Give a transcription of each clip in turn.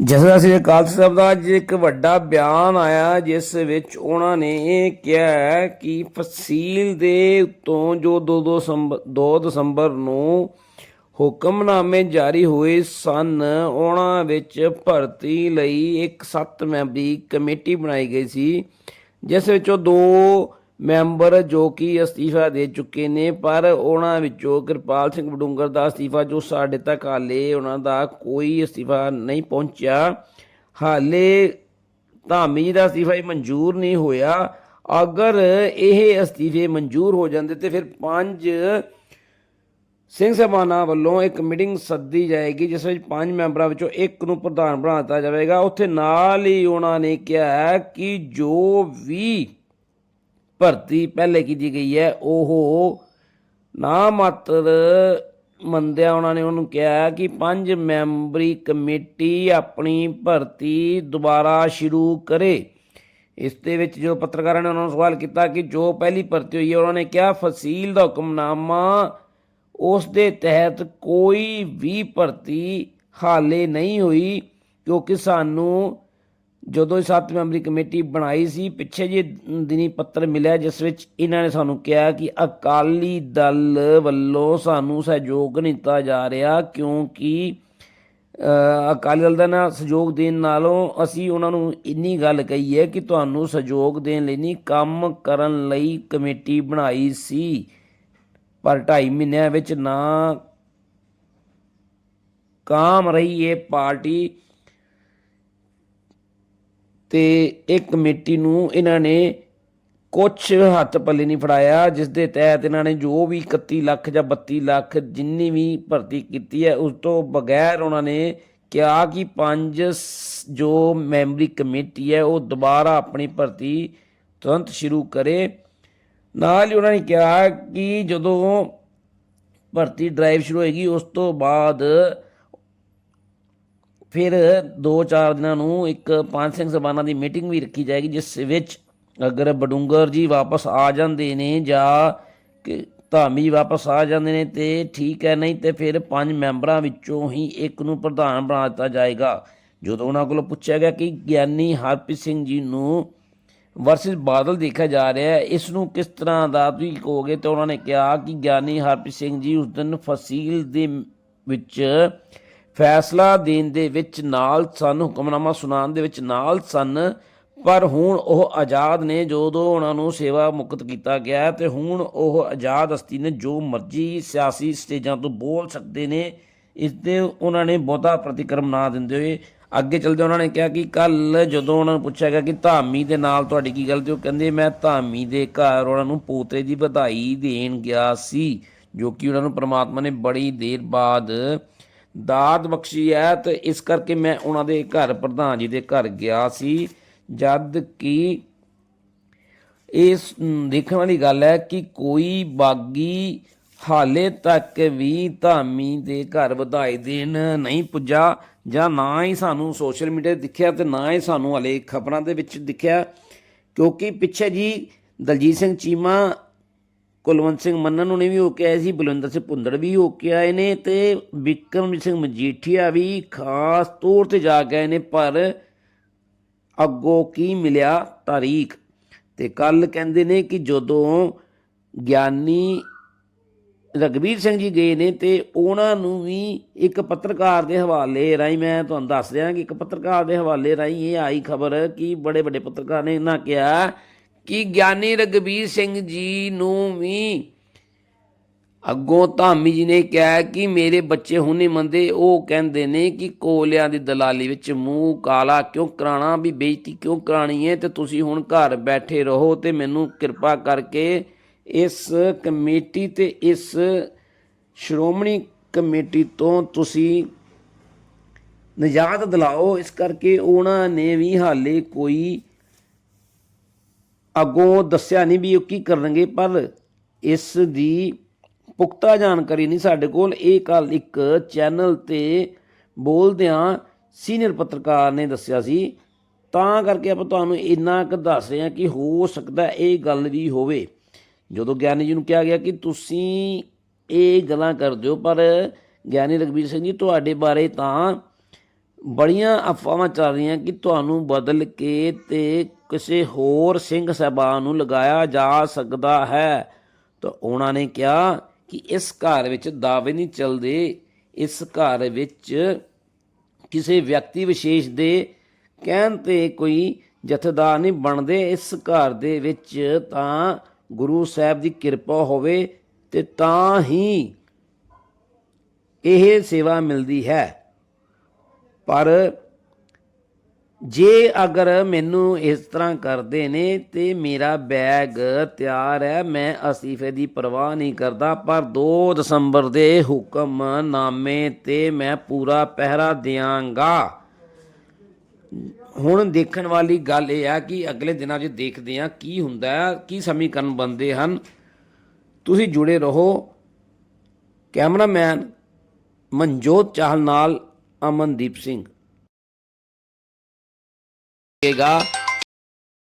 ਜਿਸ ਸ਼੍ਰੀ ਅਕਾਲ ਸਾਹਿਬ ਦਾ ਅੱਜ ਇੱਕ ਵੱਡਾ ਬਿਆਨ ਆਇਆ, ਜਿਸ ਵਿੱਚ ਉਹਨਾਂ ਨੇ ਇਹ ਕਿਹਾ ਕਿ ਫਸੀਲ ਦੇ ਉੱਤੋਂ ਜੋ 2 ਦਸੰਬਰ 2 ਦਸੰਬਰ ਨੂੰ ਹੁਕਮਨਾਮੇ ਜਾਰੀ ਹੋਏ ਸਨ, ਉਹਨਾਂ ਵਿੱਚ ਭਰਤੀ ਲਈ ਇੱਕ 7 ਮੈਂਬਰੀ ਕਮੇਟੀ ਬਣਾਈ ਗਈ ਸੀ, ਜਿਸ ਵਿੱਚੋਂ ਦੋ ਮੈਂਬਰ ਜੋ ਕਿ ਅਸਤੀਫਾ ਦੇ ਚੁੱਕੇ ਨੇ, ਪਰ ਉਹਨਾਂ ਵਿੱਚੋਂ ਕਿਰਪਾਲ ਸਿੰਘ ਬਡੂੰਗਰ ਦਾ ਅਸਤੀਫਾ ਜੋ ਸਾਡੇ ਤੱਕ ਹਾਲੇ ਉਹਨਾਂ ਦਾ ਕੋਈ ਅਸਤੀਫਾ ਨਹੀਂ ਪਹੁੰਚਿਆ। ਹਾਲੇ ਧਾਮੀ ਜੀ ਦਾ ਅਸਤੀਫਾ ਹੀ ਮਨਜ਼ੂਰ ਨਹੀਂ ਹੋਇਆ। ਅਗਰ ਇਹ ਅਸਤੀਫੇ ਮਨਜ਼ੂਰ ਹੋ ਜਾਂਦੇ ਤੇ ਫਿਰ ਪੰਜ ਸਿੰਘ ਸਾਹਿਬਾਨਾਂ ਵੱਲੋਂ ਇੱਕ ਮੀਟਿੰਗ ਸੱਦੀ ਜਾਏਗੀ, ਜਿਸ ਵਿੱਚ ਪੰਜ ਮੈਂਬਰਾਂ ਵਿੱਚੋਂ ਇੱਕ ਨੂੰ ਪ੍ਰਧਾਨ ਬਣਾ ਦਿੱਤਾ ਜਾਵੇਗਾ। ਉੱਥੇ ਨਾਲ ਹੀ ਉਹਨਾਂ ਨੇ ਕਿਹਾ ਕਿ ਜੋ ਵੀ ਭਰਤੀ ਪਹਿਲੇ ਕੀਤੀ ਗਈ ਹੈ? ਉਹ ਨਾ ਮਾਤਰ ਮੰਨਦਿਆਂ ਉਹਨਾਂ ਨੇ ਉਹਨੂੰ ਕਿਹਾ ਕਿ ਪੰਜ ਮੈਂਬਰੀ ਕਮੇਟੀ ਆਪਣੀ ਭਰਤੀ ਦੁਬਾਰਾ ਸ਼ੁਰੂ ਕਰੇ। ਇਸ ਦੇ ਵਿੱਚ ਜੋ ਪੱਤਰਕਾਰਾਂ ਨੇ ਉਹਨਾਂ ਨੂੰ ਸਵਾਲ ਕੀਤਾ ਕਿ ਜੋ ਪਹਿਲੀ ਭਰਤੀ ਹੋਈ ਹੈ, ਉਹਨਾਂ ਨੇ ਕਿਹਾ ਫਸੀਲ ਦਾ ਹੁਕਮਨਾਮਾ ਉਸ ਦੇ ਤਹਿਤ ਕੋਈ ਵੀ ਭਰਤੀ ਹਾਲੇ ਨਹੀਂ ਹੋਈ, ਕਿਉਂਕਿ ਸਾਨੂੰ ਜਦੋਂ ਇਹ ਸੱਤ ਮੈਂਬਰੀ ਕਮੇਟੀ ਬਣਾਈ ਸੀ, ਪਿੱਛੇ ਜੇ ਦਿਨੀ ਪੱਤਰ ਮਿਲਿਆ ਜਿਸ ਵਿੱਚ ਇਹਨਾਂ ਨੇ ਸਾਨੂੰ ਕਿਹਾ ਕਿ ਅਕਾਲੀ ਦਲ ਵੱਲੋਂ ਸਾਨੂੰ ਸਹਿਯੋਗ ਨਹੀਂ ਦਿੱਤਾ ਜਾ ਰਿਹਾ ਕਿਉਂਕਿ ਅਕਾਲੀ ਦਲ ਦਾ ਨਾ ਸਹਿਯੋਗ ਦੇਣ ਨਾਲੋਂ ਅਸੀਂ ਉਹਨਾਂ ਨੂੰ ਇੰਨੀ ਗੱਲ ਕਹੀ ਹੈ ਕਿ ਤੁਹਾਨੂੰ ਸਹਿਯੋਗ ਦੇਣ ਲਈ ਨਹੀਂ, ਕੰਮ ਕਰਨ ਲਈ ਕਮੇਟੀ ਬਣਾਈ ਸੀ। ਪਰ 2.5 ਮਹੀਨਿਆਂ ਵਿੱਚ ਨਾ ਕਾਮ ਰਹੀ ਇਹ ਪਾਰਟੀ। ਤੇ ਇਹ ਕਮੇਟੀ ਨੂੰ ਇਹਨਾਂ ਨੇ ਕੁਝ ਹੱਥ ਪੱਲੇ ਨਹੀਂ ਫੜਾਇਆ, ਜਿਸ ਦੇ ਤਹਿਤ ਇਹਨਾਂ ਨੇ ਜੋ ਵੀ 31 ਲੱਖ ਜਾਂ 32 ਲੱਖ ਜਿੰਨੀ ਵੀ ਭਰਤੀ ਕੀਤੀ ਹੈ, ਉਸ ਤੋਂ ਬਗੈਰ ਉਹਨਾਂ ਨੇ ਕਿਹਾ ਕਿ ਪੰਜ ਸ- ਜੋ ਮੈਂਬਰੀ ਕਮੇਟੀ ਹੈ, ਉਹ ਦੁਬਾਰਾ ਆਪਣੀ ਭਰਤੀ ਤੁਰੰਤ ਸ਼ੁਰੂ ਕਰੇ। ਨਾਲ ਹੀ ਉਹਨਾਂ ਨੇ ਕਿਹਾ ਕਿ ਜਦੋਂ ਭਰਤੀ ਡਰਾਈਵ ਸ਼ੁਰੂ ਹੋਏਗੀ, ਉਸ ਤੋਂ ਬਾਅਦ ਫਿਰ 2-4 ਦਿਨਾਂ ਨੂੰ ਇੱਕ ਪੰਜ ਸਿੰਘ ਸਭਾਨਾਂ ਦੀ ਮੀਟਿੰਗ ਵੀ ਰੱਖੀ ਜਾਏਗੀ, ਜਿਸ ਵਿੱਚ ਅਗਰ ਬਡੂੰਗਰ ਜੀ ਵਾਪਸ ਆ ਜਾਂਦੇ ਨੇ ਜਾਂ ਕਿ ਧਾਮੀ ਵਾਪਸ ਆ ਜਾਂਦੇ ਨੇ ਤੇ ਠੀਕ ਹੈ, ਨਹੀਂ ਤੇ ਫਿਰ ਪੰਜ ਮੈਂਬਰਾਂ ਵਿੱਚੋਂ ਹੀ ਇੱਕ ਨੂੰ ਪ੍ਰਧਾਨ ਬਣਾ ਦਿੱਤਾ ਜਾਏਗਾ। ਜਦੋਂ ਉਹਨਾਂ ਕੋਲੋਂ ਪੁੱਛਿਆ ਗਿਆ ਕਿ ਗਿਆਨੀ ਹਰਪ੍ਰੀਤ ਸਿੰਘ ਜੀ ਨੂੰ ਵਰਸਸ ਬਾਦਲ ਦੇਖਿਆ ਜਾ ਰਿਹਾ ਹੈ, ਇਸ ਨੂੰ ਕਿਸ ਤਰ੍ਹਾਂ ਦਾ ਤੁਸੀਂ ਕਹੋਗੇ? ਤਾਂ ਉਹਨਾਂ ਨੇ ਕਿਹਾ ਕਿ ਗਿਆਨੀ ਹਰਪ੍ਰੀਤ ਸਿੰਘ ਜੀ ਉਸ ਦਿਨ ਫਸੀਲ ਦੇ ਵਿੱਚ ਫੈਸਲਾ ਦੇਣ ਦੇ ਵਿੱਚ ਨਾਲ ਸਨ, ਹੁਕਮਨਾਮਾ ਸੁਣਾਉਣ ਦੇ ਵਿੱਚ ਨਾਲ ਸਨ, ਪਰ ਹੁਣ ਉਹ ਆਜ਼ਾਦ ਨੇ ਜਦੋਂ ਉਹਨਾਂ ਨੂੰ ਸੇਵਾ ਮੁਕਤ ਕੀਤਾ ਗਿਆ ਤੇ ਹੁਣ ਉਹ ਆਜ਼ਾਦ ਹਸਤੀ ਨੇ ਜੋ ਮਰਜ਼ੀ ਸਿਆਸੀ ਸਟੇਜਾਂ ਤੋਂ ਬੋਲ ਸਕਦੇ ਨੇ, ਇਸ 'ਤੇ ਉਹਨਾਂ ਨੇ ਬਹੁਤਾ ਪ੍ਰਤੀਕਰਮ ਨਾ ਦਿੰਦੇ ਹੋਏ ਅੱਗੇ ਚਲਦੇ ਉਹਨਾਂ ਨੇ ਕਿਹਾ ਕਿ ਕੱਲ ਜਦੋਂ ਉਹਨਾਂ ਨੂੰ ਪੁੱਛਿਆ ਗਿਆ ਕਿ ਧਾਮੀ ਦੇ ਨਾਲ ਤੁਹਾਡੀ ਕੀ ਗੱਲ ਤੇ ਉਹ ਕਹਿੰਦੇ ਮੈਂ ਧਾਮੀ ਦੇ ਘਰ ਉਹਨਾਂ ਨੂੰ ਪੋਤੇ ਦੀ ਵਧਾਈ ਦੇਣ ਗਿਆ ਸੀ, ਜੋ ਕਿ ਉਹਨਾਂ ਨੂੰ ਪ੍ਰਮਾਤਮਾ ਨੇ ਬੜੀ ਦੇਰ ਬਾਅਦ ਦਾਤ ਬਖਸ਼ੀ ਹੈ ਤੇ ਇਸ ਕਰਕੇ ਮੈਂ ਉਹਨਾਂ ਦੇ ਘਰ ਪ੍ਰਧਾਨ ਜੀ ਦੇ ਘਰ ਗਿਆ ਸੀ। ਜਦ ਕਿ ਇਸ ਦੇਖਣ ਵਾਲੀ ਗੱਲ ਹੈ ਕਿ ਕੋਈ ਬਾਗੀ ਹਾਲੇ ਤੱਕ ਵੀ ਧਾਮੀ ਦੇ ਘਰ ਵਧਾਈ ਦੇਣ ਨਹੀਂ ਪੁੱਜਾ ਜਾਂ ਨਾ ਹੀ ਸਾਨੂੰ ਸੋਸ਼ਲ ਮੀਡੀਆ ਤੇ ਦਿਖਿਆ ਤੇ ਨਾ ਹੀ ਸਾਨੂੰ ਹਲੇ ਖਬਰਾਂ ਦੇ ਵਿੱਚ ਦਿਖਿਆ। ਕਿਉਂਕਿ ਪਿੱਛੇ ਜੀ ਦਲਜੀਤ ਸਿੰਘ ਚੀਮਾ ਕੁਲਵੰਤ ਸਿੰਘ ਮੰਨਨ ਨੂੰ ਵੀ ਹੋ ਕੇ ਆਏ ਸੀ, ਬਲਵਿੰਦਰ ਸਿੰਘ ਭੁੰਦੜ ਵੀ ਹੋ ਕੇ ਆਏ ਨੇ ਤੇ ਵਿਕਰਮਜੀਤ ਸਿੰਘ ਮਜੀਠੀਆ ਵੀ ਖਾਸ ਤੌਰ ਤੇ ਜਾ ਕੇ ਆਏ ਨੇ, ਪਰ ਅੱਗੋਂ ਕੀ ਮਿਲਿਆ ਤਾਰੀਖ? ਤੇ ਕੱਲ ਕਹਿੰਦੇ ਨੇ ਕਿ ਜਦੋਂ ਗਿਆਨੀ ਰਗਵੀਰ ਸਿੰਘ ਜੀ ਗਏ ਨੇ ਤੇ ਉਹਨਾਂ ਨੂੰ ਵੀ ਇੱਕ ਪੱਤਰਕਾਰ ਦੇ ਹਵਾਲੇ ਰਾਹੀਂ, ਮੈਂ ਤੁਹਾਨੂੰ ਦੱਸ ਰਿਹਾ ਕਿ ਇੱਕ ਪੱਤਰਕਾਰ ਦੇ ਹਵਾਲੇ ਰਾਹੀਂ ਇਹ ਆਈ ਖਬਰ ਕਿ ਬੜੇ ਵੱਡੇ ਪੱਤਰਕਾਰ ਨੇ ਇਹਨਾਂ ਕਿਹਾ ਕਿ ਗਿਆਨੀ ਰਗਵੀਰ ਸਿੰਘ ਜੀ ਨੂੰ ਵੀ ਅੱਗੋਂ ਧਾਮੀ ਜੀ ਨੇ ਕਿਹਾ ਕਿ ਮੇਰੇ ਬੱਚੇ ਹੁਣ ਨਹੀਂ ਮੰਨਦੇ, ਉਹ ਕਹਿੰਦੇ ਨੇ ਕਿ ਕੋਲਿਆਂ ਦੀ ਦਲਾਲੀ ਵਿੱਚ ਮੂੰਹ ਕਾਲਾ ਕਿਉਂ ਕਰਾਣਾ ਵੀ ਬੇਇੱਜ਼ਤੀ ਕਿਉਂ ਕਰਾਣੀ ਹੈ ਤੇ ਤੁਸੀਂ ਹੁਣ ਘਰ ਬੈਠੇ ਰਹੋ ਤੇ ਮੈਨੂੰ ਕਿਰਪਾ ਕਰਕੇ ਇਸ ਕਮੇਟੀ ਤੇ ਇਸ ਸ਼੍ਰੋਮਣੀ ਕਮੇਟੀ ਤੋਂ ਤੁਸੀਂ ਨਿਜਾਤ ਦਿਲਾਓ। ਇਸ ਕਰਕੇ ਉਹਨਾਂ ਨੇ ਵੀ ਹਾਲੇ ਕੋਈ ਅੱਗੋਂ ਦੱਸਿਆ ਨਹੀਂ ਵੀ ਉਹ ਕੀ ਕਰਨਗੇ, ਪਰ ਇਸ ਦੀ ਪੁਖਤਾ ਜਾਣਕਾਰੀ ਨਹੀਂ ਸਾਡੇ ਕੋਲ। ਇਹ ਕੱਲ ਇੱਕ ਚੈਨਲ ਤੇ ਬੋਲਦਿਆਂ ਸੀਨੀਅਰ ਪੱਤਰਕਾਰ ਨੇ ਦੱਸਿਆ ਸੀ। ਤਾਂ ਕਰਕੇ ਆਪਾਂ ਤੁਹਾਨੂੰ ਇੰਨਾ ਕੁ ਦੱਸ ਰਹੇ ਹਾਂ ਕਿ ਹੋ ਸਕਦਾ ਇਹ ਗੱਲ ਵੀ ਹੋਵੇ। ਜਦੋਂ ਗਿਆਨੀ ਜੀ ਨੂੰ ਕਿਹਾ ਗਿਆ ਕਿ ਤੁਸੀਂ ਇਹ ਗੱਲਾਂ ਕਰਦੇ ਹੋ, ਪਰ ਗਿਆਨੀ ਰਗਵੀਰ ਸਿੰਘ ਜੀ, ਤੁਹਾਡੇ ਬਾਰੇ ਤਾਂ ਬੜੀਆਂ ਅਫਵਾਹਾਂ ਚੱਲ ਰਹੀਆਂ ਕਿ ਤੁਹਾਨੂੰ ਬਦਲ ਕੇ ਤੇ ਕਿਸੇ ਹੋਰ ਸਿੰਘ ਸਾਹਿਬਾਨ ਨੂੰ ਲਗਾਇਆ ਜਾ ਸਕਦਾ ਹੈ। ਤਾਂ ਉਹਨਾਂ ਨੇ ਕਿਹਾ ਕਿ ਇਸ ਘਰ ਵਿੱਚ ਦਾਅਵੇ ਨਹੀਂ ਚੱਲਦੇ। ਇਸ ਘਰ ਵਿੱਚ ਕਿਸੇ ਵਿਅਕਤੀ ਵਿਸ਼ੇਸ਼ ਦੇ ਕਹਿਣ ਤੇ ਕੋਈ ਜਥੇਦਾਰ ਨਹੀਂ ਬਣਦੇ। ਇਸ ਘਰ ਦੇ ਵਿੱਚ ਤਾਂ ਗੁਰੂ ਸਾਹਿਬ ਦੀ ਕਿਰਪਾ ਹੋਵੇ ਤੇ ਤਾਂ ਹੀ ਇਹ ਸੇਵਾ ਮਿਲਦੀ ਹੈ। ਪਰ ਜੇ ਅਗਰ ਮੈਨੂੰ ਇਸ ਤਰ੍ਹਾਂ ਕਰਦੇ ਨੇ ਤੇ ਮੇਰਾ ਬੈਗ ਤਿਆਰ ਹੈ, ਮੈਂ ਅਸਤੀਫੇ ਦੀ ਪਰਵਾਹ ਨਹੀਂ ਕਰਦਾ, ਪਰ 2 ਦਸੰਬਰ ਦੇ ਹੁਕਮਨਾਮੇ ਤੇ ਮੈਂ ਪੂਰਾ ਪਹਿਰਾ ਦਿਆਂਗਾ। ਹੁਣ ਦੇਖਣ ਵਾਲੀ ਗੱਲ ਇਹ ਆ ਕਿ ਅਗਲੇ ਦਿਨਾਂ 'ਚ ਦੇਖਦੇ ਆ ਕੀ ਹੁੰਦਾ ਹੈ ਕੀ ਸਮੀਕਰਨ ਬਣਦੇ ਹਨ। ਤੁਸੀਂ ਜੁੜੇ ਰਹੋ। ਕੈਮਰਾਮੈਨ ਮਨਜੋਤ ਚਾਹਲ ਨਾਲ ਅਮਨਦੀਪ ਸਿੰਘ। ਕਹੇਗਾ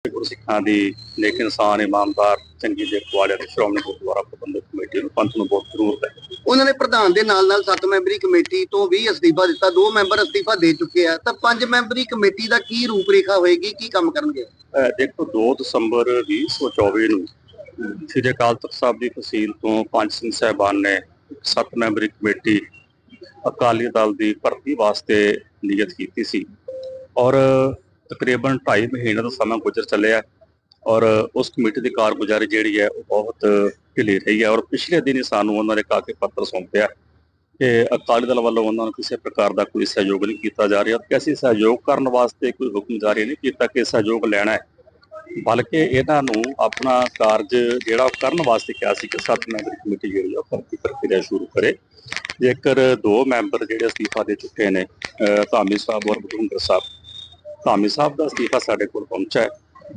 ਗੁਰੂ ਸਿੱਖਾਂ ਦੀ ਨੇਕ ਇਨਸਾਨ ਇਮਾਨਦਾਰ ਚੰਗੀ ਦੇ ਵਾਲਿਆਂ ਦੀ ਸ਼੍ਰੋਮਣੀ ਗੁਰਦੁਆਰਾ ਪ੍ਰਬੰਧਕ ਕਮੇਟੀ ਨੂੰ ਪੰਥ ਨੂੰ ਬਹੁਤ ਜ਼ਰੂਰਤ ਹੈ। ਉਹਨਾਂ ਨੇ ਪ੍ਰਧਾਨ ਦੇ ਨਾਲ ਨਾਲ 7 ਮੈਂਬਰੀ ਕਮੇਟੀ ਤੋਂ ਵੀ ਅਸਤੀਫਾ ਦਿੱਤਾ। ਦੋ ਮੈਂਬਰ ਅਸਤੀਫਾ ਦੇ ਚੁੱਕੇ ਆ। ਤਾਂ 5 ਮੈਂਬਰੀ ਕਮੇਟੀ ਦਾ ਕੀ ਰੂਪਰੇਖਾ ਹੋਏਗੀ ਕੀ ਕੰਮ ਕਰਨਗੇ? ਦੇਖੋ 2 ਦਸੰਬਰ 2024 ਨੂੰ ਸ੍ਰੀ ਅਕਾਲ ਤਖਤ ਸਾਹਿਬ ਦੀ ਤਹਿਸੀਲ ਤੋਂ ਪੰਜ ਸਿੰਘ ਸਾਹਿਬਾਨ ਨੇ 7 ਮੈਂਬਰੀ ਕਮੇਟੀ ਅਕਾਲੀ ਦਲ ਦੀ ਭਰਤੀ ਵਾਸਤੇ ਨਿਯਤ ਕੀਤੀ ਸੀ। ਔਰ ਤਕਰੀਬਨ 2.5 ਮਹੀਨੇ ਦਾ ਸਮਾਂ ਗੁਜ਼ਰ ਚੱਲਿਆ ਔਰ ਉਸ ਕਮੇਟੀ ਦੀ ਕਾਰਗੁਜ਼ਾਰੀ ਜਿਹੜੀ ਹੈ ਉਹ ਬਹੁਤ ਢਿੱਲੀ ਰਹੀ ਹੈ ਔਰ ਪਿਛਲੇ ਦਿਨ ਹੀ ਸਾਨੂੰ ਉਹਨਾਂ ਨੇ ਕਾਕੇ ਪੱਤਰ ਸੌਂਪਿਆ ਕਿ ਅਕਾਲੀ ਦਲ ਵੱਲੋਂ ਉਹਨਾਂ ਨੂੰ ਕਿਸੇ ਪ੍ਰਕਾਰ ਦਾ ਕੋਈ ਸਹਿਯੋਗ ਨਹੀਂ ਕੀਤਾ ਜਾ ਰਿਹਾ ਕਿ ਅਸੀਂ ਸਹਿਯੋਗ ਕਰਨ ਵਾਸਤੇ ਕੋਈ ਹੁਕਮ ਜਾਰੀ ਨਹੀਂ ਕੀਤਾ ਕਿ ਸਹਿਯੋਗ ਲੈਣਾ ਹੈ। ਬਲਕਿ ਇਹਨਾਂ ਨੂੰ ਆਪਣਾ ਕਾਰਜ ਜਿਹੜਾ ਉਹ ਕਰਨ ਵਾਸਤੇ ਕਿਹਾ ਸੀ ਕਿ ਸੱਤ ਮੈਂਬਰੀ ਕਮੇਟੀ ਜਿਹੜੀ ਆ ਉਹ ਭਰਤੀ ਪ੍ਰਕਿਰਿਆ ਸ਼ੁਰੂ ਕਰੇ। ਜੇਕਰ ਦੋ ਮੈਂਬਰ ਜਿਹੜੇ ਅਸਤੀਫਾ ਦੇ ਚੁੱਕੇ ਨੇ ਧਾਮੀ ਸਾਹਿਬ ਔਰ ਬਡੂੰਗਰ ਸਾਹਿਬ ਧਾਮੀ ਸਾਹਿਬ ਦਾ ਅਸਤੀਫਾ ਸਾਡੇ ਕੋਲ ਪਹੁੰਚਾ ਹੈ।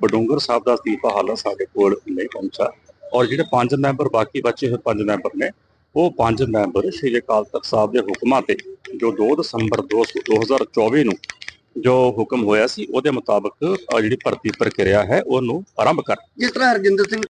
ਬਡੂੰਗਰ ਸਾਹਿਬ ਦਾ ਅਸਤੀਫਾ ਹਾਲਾਂ ਸਾਡੇ ਕੋਲ ਨਹੀਂ ਪਹੁੰਚਾ ਔਰ ਜਿਹੜੇ ਪੰਜ ਮੈਂਬਰ ਬਾਕੀ ਬਚੇ ਹੋਏ ਪੰਜ ਮੈਂਬਰ ਨੇ, ਉਹ ਪੰਜ ਮੈਂਬਰ ਸ਼੍ਰੀ ਅਕਾਲ ਤਖਤ ਸਾਹਿਬ ਦੇ ਹੁਕਮਾਂ ਤੇ, ਜੋ 2 ਦਸੰਬਰ 2024 ਨੂੰ ਜੋ ਹੁਕਮ ਹੋਇਆ ਸੀ, ਉਹਦੇ ਮੁਤਾਬਕ ਜਿਹੜੀ ਭਰਤੀ ਪ੍ਰਕਿਰਿਆ ਹੈ, ਉਹਨੂੰ ਆਰੰਭ ਕਰ ਜਿਸ ਤਰ੍ਹਾਂ ਹਰਜਿੰਦਰ ਸਿੰਘ